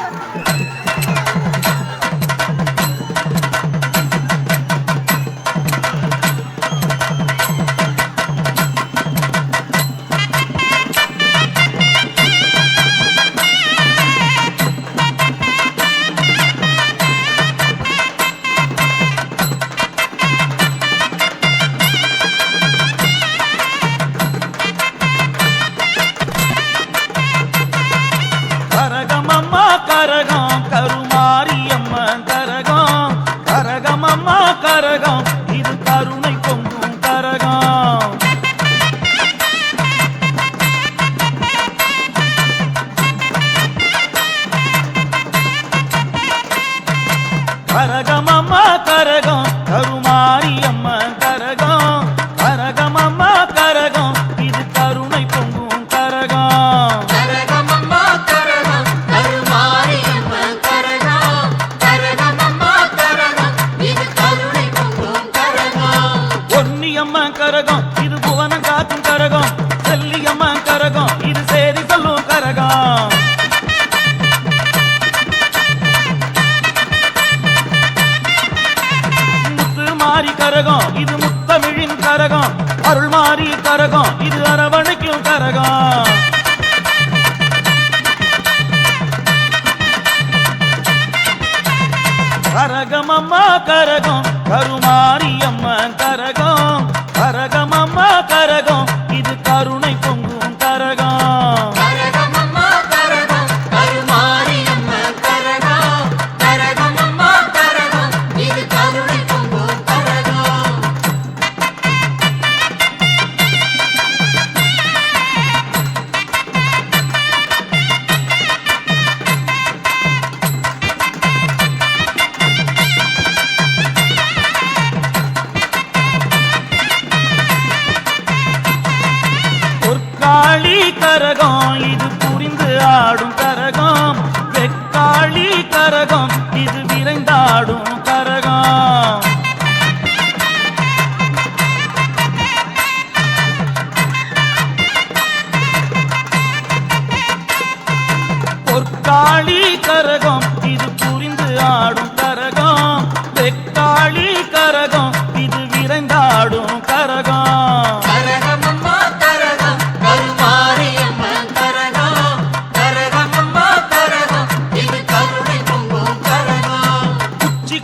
Yeah. கரகம் அம்மா கரகம். கருமாரி அம்மா கரகம். கரகம் அம்மா கரகம். இது கருணை பொங்கும் கரகம். பொன்னியம்மா கரகம். இது புவனம் காக்கும் கரகம். செல்லியம்மா கரகம். கரகம் அருள் மாறி கரகம் இது அரவணைக்கும் கரகம். கரகம் அம்மா கரகம். கருமாரி அம்மன் கரகம்.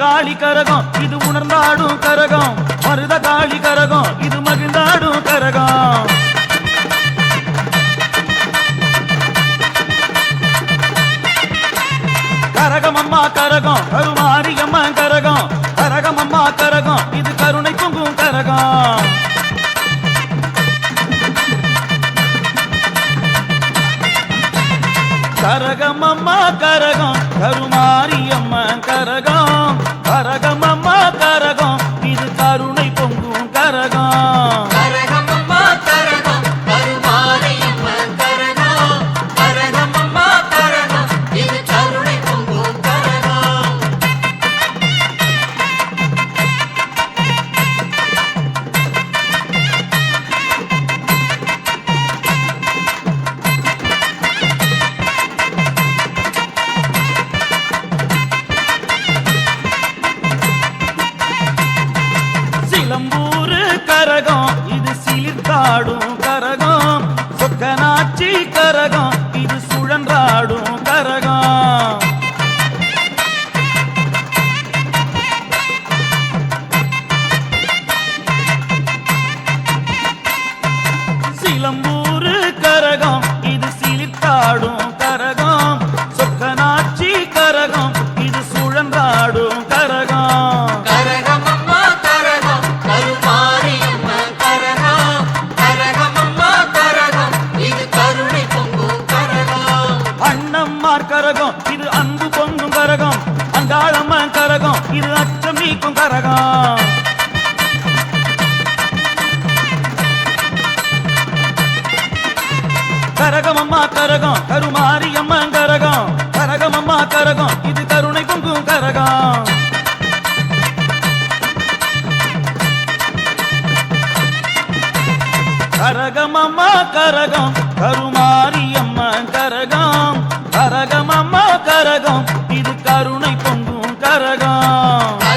காளி கரகம் இது உணர்ந்தாடும் கரகம். மருத காளி கரகம் இது மகிழ்ந்தாடும் கரகம். கரகம் அம்மா கரகம் கருமாரி அம்மா கரகம். கரகம் அம்மா கரகம் இது கருணை பொங்கும் கரகம். கரகம் அம்மா கரகம் கருமாரி அம்மா கரகம். கரகம் அம்மா கரகம் இது கருணை பொங்கும் கரகம். இது சுழன்றாடும் கரகம். கரகம். கரகம் அம்மா கரகம். இது கருணை பொங்கும் கரகம். கரகம் அம்மா கரகம். கருமாரி அம்மா கரகம். கரகம் அம்மா கரகம். இது கருணை பொங்கும் கரகம்.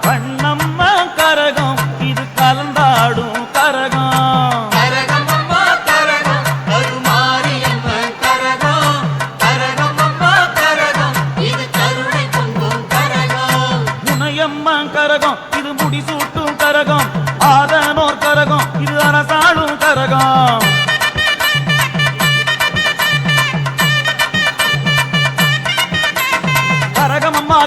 கண்ணம்மா கரகம். இது கலந்தாடும் கரகம். கரகமம்மா கரகம். கருமாரியம்மன் கரகம். கரகமம்மா கரகம். இது கருணை பொங்கும் கரகம். முனையம்மா கரகம். இது முடிசூட்டும் கரகம். ஆதனோர் கரகம். இது அரசாளும் கரகம். கரகம். அம்மா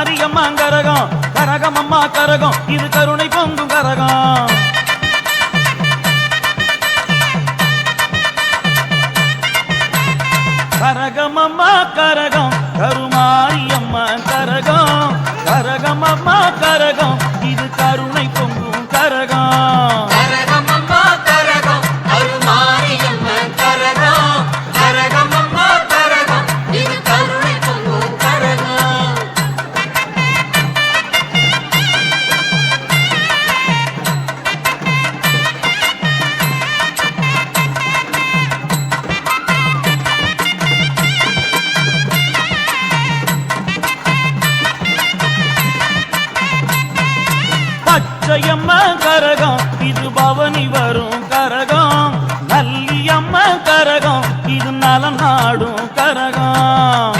மாரியம்மா கரகம் கரகம் அம்மா கரகம் இது கருணை பொங்கும் கரகம். கரகம் அம்மா கரகம் கருமாரியம்மா கரகம் கரகம் அம்மா கரகம் இது கருணை பச்சையம்மா கரகம் இது பவனி வரும் கரகம். நல்லியம்மா கரகம் இது நலம் நாடும் கரகம்.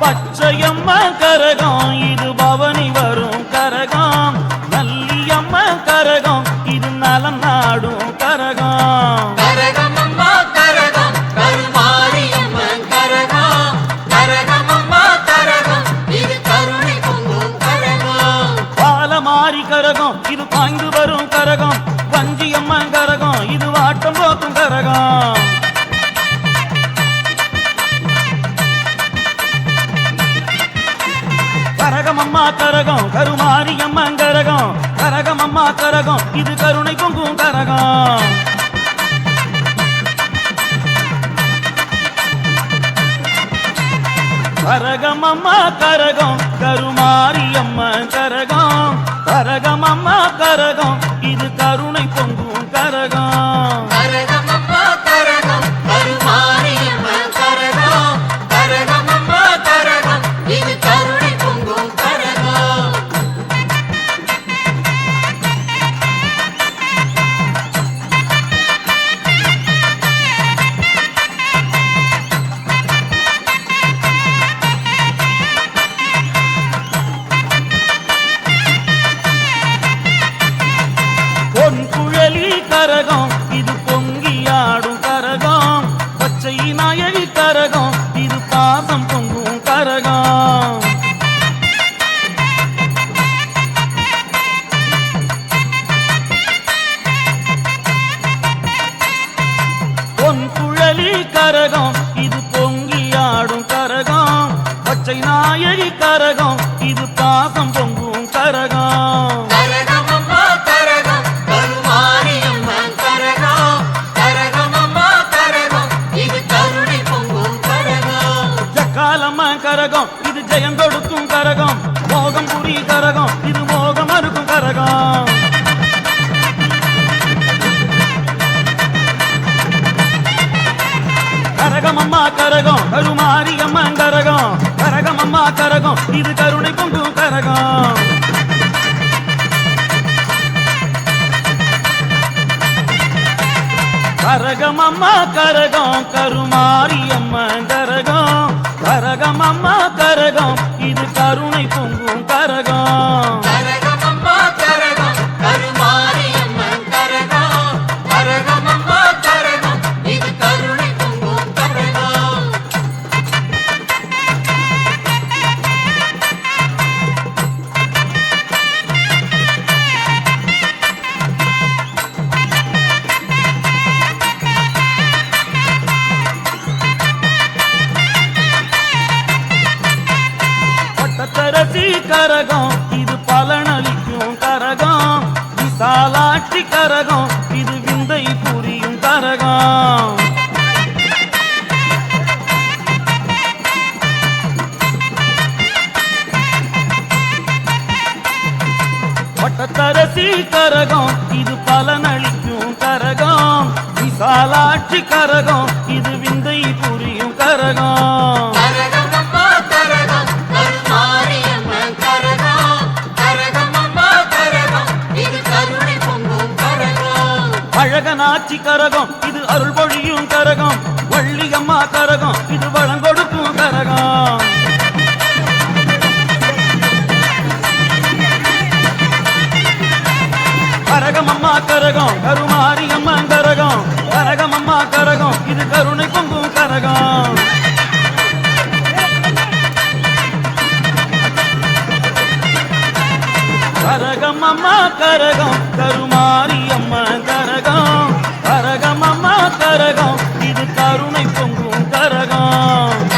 பச்சையம்மா கரகம் இது பவனி வரும் கரகம். நல்லியம்மா கரகம் இது நலம் நாடும் கரகம். கரகம். வஞ்சியம்மா கரகம். இது வாட்டம் போக்கும் கரகம். கரகம் அம்மா கரகம். கருமாரியம்மா கரகம். கரகம் அம்மா கரகம். இது கருணை பொங்கும் கரகம். கரகம் அம்மா கரகம். பச்சை நாயகி கரகம் இது பாசம் பொங்கும் கரகம். கரகமம்மா கரகம் கருமாரியம்மன் கரகம். கரகமம்மா கரகம் இது கருணை பொங்கும் கரகம். ஜக்காலம்மா கரகம் இது ஜெயம் கொடுக்கும் கரகம். மோகம் புரி கரகம் இது மோகம் அறுக்கும் கரகம். கரகம் அம்மா கரகம் கருமாரி அம்மன் கரகம் கரகம் அம்மா கரகம் இது கருணை பொங்கும் கரகம். கரகம் அம்மா கரகம் கருமாரியம்மன் கரகம் கரகம் அம்மா கரகம் இது கருணை பொங்கும் கரகம். காட்சி கரகம். இது விந்தை புரியும் கரகம். பட்டத்தரசி கரகம். இது பலனளிக்கும் கரகம். விசாலாட்சி கரகம். அழகனாட்சி கரகம் இது அருள் பொழியும் கரகம் வள்ளியம்மா கரகம் இது வளங்கொடுக்கும் கரகம். கரகமம்மா கரகம் கருமாரி அம்மா கரகம் கரகமம்மா கரகம் இது கருணை பொங்கும் கரகம். கரகம் அம்மா கரகம். கருமாரி அம்மா கரகம். கரகம் அம்மா கரகம். இது கருணை பொங்கும் கரகம்.